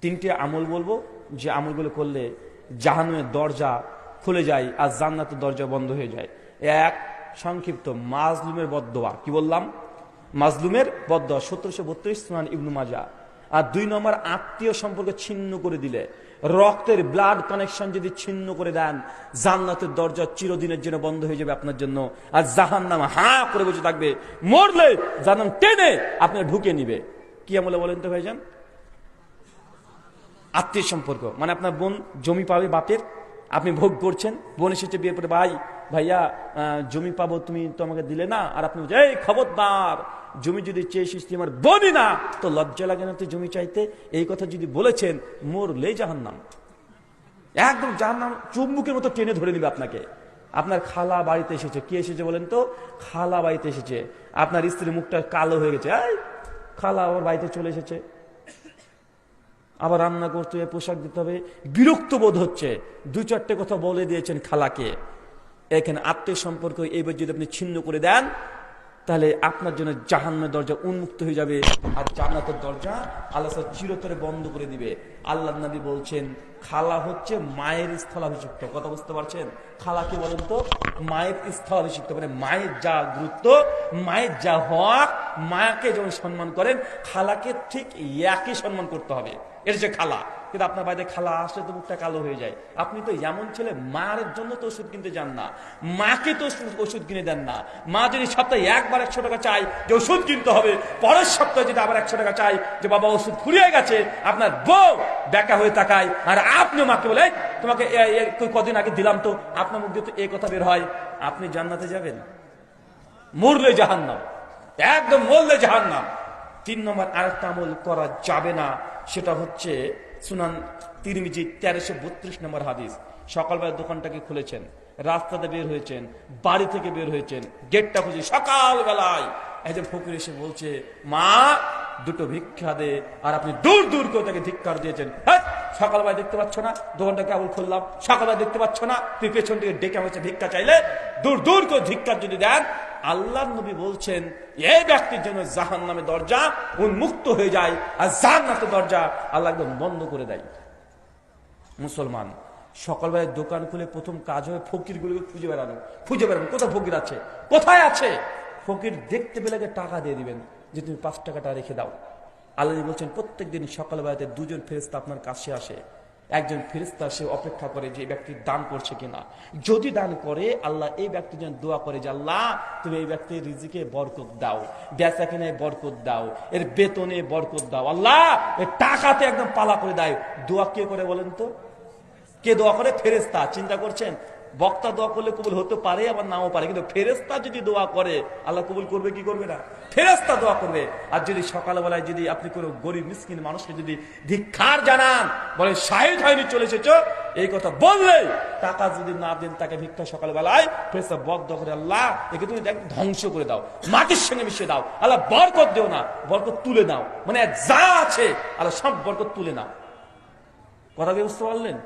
তিনটি আমল বলব। যে আমলগুলো করলে জাহান্নামের দরজা খুলে যায় আর জান্নাতের দরজা বন্ধ হয়ে যায়। এক, সংক্ষিপ্ত মাজলুমের বদোয়া কি বললাম? মাজলুমের বদোয়া সতেরোশো বত্রিশ সুনান ইবনু মাজা। আর দুই নম্বর, আত্মীয় সম্পর্ক ছিন্ন করে দিলে। রক্তের ব্লাড কানেকশন যদি ছিন্ন করে দেন, জান্নাতের দরজা চিরদিনের জন্য বন্ধ হয়ে যাবে আপনার জন্য। আর জাহান নাম হা করে বসে থাকবে। মরলে জানান টেনে আপনার ঢুকে নিবে। কি আমলে বলেন তো ভাইজান? আত্মীয় সম্পর্ক। মানে আপনার বোন জমি পাবে বাপের, আপনি ভোগ করছেন, বোন এসেছে বিয়ে পরে ভাই, ভাইয়া জমি পাবো, তুমি তো আমাকে দিলে না। আর আপনি এই খবরদার, জমি যদি চেয়েছিস, তুই আমার বোনই না। তো লজ্জা লাগে না তুই জমি চাইতে? এই কথা যদি বলেছেন মোর লে মরলে জাহান্নাম। একদম জাহান্নাম, চুম্বুকের মতো টেনে ধরে নিবে আপনাকে। আপনার খালা বাড়িতে এসেছে। কি এসেছে বলেন তো? খালা বাড়িতে এসেছে। আপনার স্ত্রীর মুখটা কালো হয়ে গেছে। খালা আমার বাড়িতে চলে এসেছে। আবার রান্না করতে হবে, পোশাক দিতে হবে। বিরক্ত বোধ হচ্ছে দু চারটে কথা বলে দিয়েছেন খালাকে। এখানে আত্মীয় সম্পর্ক এইবার যদি আপনি ছিন্ন করে দেন, তাহলে আপনার জন্য জাহান্নের দরজা উন্মুক্ত হয়ে যাবে। আর জান্নাতের দরজা আল্লাহ চিরতরে বন্ধ করে দিবে। আল্লাহ নবী বলছেন, খালা হচ্ছে মায়ের স্থলাভিষিক্ত। কথা বুঝতে পারছেন? খালা কি বলেন তো, মায়ের স্থলাভিষিক্ত মানে মায়ের যা গুরুত্ব, মায়ের যা হওয়া মায়াকে যেমন সম্মান করেন, খালাকে ঠিক একই সম্মান করতে হবে। এটা হচ্ছে খালা। কিন্তু আপনার বাড়িতে খালা আসলে তো মুখটা কালো হয়ে যায়। আপনি তো এমন ছেলে, মায়ের জন্য তো ওষুধ কিনতে যান না। মাকে তো ওষুধ- কিনে দেন না। মা যদি সপ্তাহে একবার একশো টাকা চাই যে ওষুধ কিনতে হবে, পরের সপ্তাহে যদি আবার একশো টাকা চাই যে বাবা, ওষুধ ফুরিয়ে গেছে, আপনার বউ বেকা হয়ে তাকায়, আর আপনি মাকে বলে তোমাকে এ- এ- কদিন আগে দিলাম তো, আপনার মুখ দিয়ে তো এই কথা বের হয়, আপনি জান্নাতে যাবেন। মরলে জাহান্নাম। একদম মরলে জাহান্নাম। তিন নম্বর, আরেকটা আমল করা যাবে না। সেটা হচ্ছে সুনান তিরমিজি তেরোশো বত্রিশ নম্বর হাদিস। সকালবেলা দোকানটাকে খুলেছেন, রাস্তাতে বের হয়েছেন, বাড়ি থেকে বের হয়েছেন, গেটটা খুঁজে সকালবেলায় একজন ফকির এসে বলছে, মা, দুটো ভিক্ষা দে আর আপনি দূর দূর করে তাকে ধিক্ষার দিয়েছেন। হ্যাঁ সকালবেলা দেখতে পাচ্ছ না, দোকানটা কেবল খুললাম সকালবেলা দেখতে পাচ্ছ না, তুই পেছন থেকে ডেকে হচ্ছে ভিক্ষা চাইলে, দূর দূর করে ধিক্কার যদি দেন আল্লাহ নবী বলছেন, এই ব্যক্তির জন্য জাহান নামে দরজা উন্মুক্ত হয়ে যায়, আর জান্নাতের দরজা আল্লাহ একদম বন্ধ করে দেয়। মুসলমান, সকালবেলায় দোকান খুলে প্রথম কাজ হবে ফকিরগুলোকে খুঁজে বেড়ানো। খুঁজে বেড়ানো, কোথায় ফকির আছে? কোথায় আছে? ফকির দেখতে পেলে টাকা দিয়ে দিবেন, যে তুমি পাঁচ টাকাটা রেখে দাও। আল্লাহ বলছেন প্রত্যেক দিন সকালবেলাতে দুজন ফেরেস্তা আপনার কাছে আসে। একজন ফেরেস্তা সে অপেক্ষা করে যে ব্যক্তি দান করছে কিনা। যদি দান করে, আল্লাহ এই ব্যক্তি যেন দোয়া করে যে, আল্লাহ, তুমি এই ব্যক্তির রিজিকে বরকত দাও। বেচা কিনে বরকত দাও। এর বেতনে বরকত দাও। আল্লাহ এর টাকাতে একদম পালা করে দেয় দোয়া কে করে বলেন তো? কে দোয়া করে? ফেরেস্তা চিন্তা করছেন বক্তা দোয়া করলে কবুল হতে পারে, আবার নাও পারে। কিন্তু ফেরেস্তা যদি দোয়া করে, আল্লাহ কবুল করবে, কি করবে না? ফেরেস্তা দোয়া করবে। আর যদি সকালবেলায় যদি আপনি কোনো গরিব, মিসকিন মানুষকে যদি ধিক্ষার জানান বলে শাহিদ হয়নি, চলে এসেছ? এই কথা বললে, টাকা যদি না দেন, তাকে ভিক্ষা সকালবেলায় ফেরেস্তা বদ্ধ করে, আল্লাহ, একে তুমি দেখ, ধ্বংস করে দাও, মাটির সঙ্গে মিশিয়ে দাও, আল্লাহ, বরকত দেও না, বরকত তুলে নাও। মানে যা আছে, আল্লাহ, সব বরকত তুলে নাও। কথা বুঝতে পারলেন?